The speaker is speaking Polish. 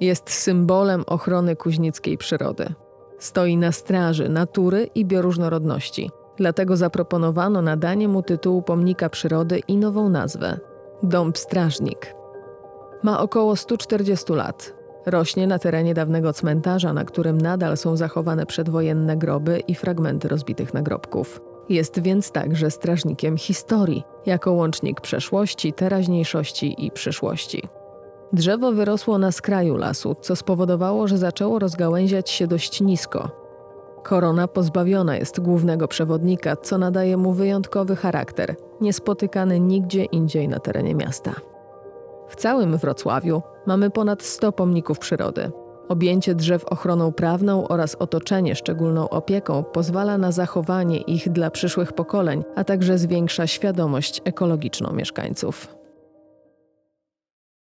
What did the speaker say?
Jest symbolem ochrony kuźnickiej przyrody. Stoi na straży natury i bioróżnorodności. Dlatego zaproponowano nadanie mu tytułu pomnika przyrody i nową nazwę Dąb Strażnik. Ma około 140 lat. Rośnie na terenie dawnego cmentarza, na którym nadal są zachowane przedwojenne groby i fragmenty rozbitych nagrobków. Jest więc także strażnikiem historii, jako łącznik przeszłości, teraźniejszości i przyszłości. Drzewo wyrosło na skraju lasu, co spowodowało, że zaczęło rozgałęziać się dość nisko. Korona pozbawiona jest głównego przewodnika, co nadaje mu wyjątkowy charakter, niespotykany nigdzie indziej na terenie miasta. W całym Wrocławiu mamy ponad 100 pomników przyrody. Objęcie drzew ochroną prawną oraz otoczenie szczególną opieką pozwala na zachowanie ich dla przyszłych pokoleń, a także zwiększa świadomość ekologiczną mieszkańców.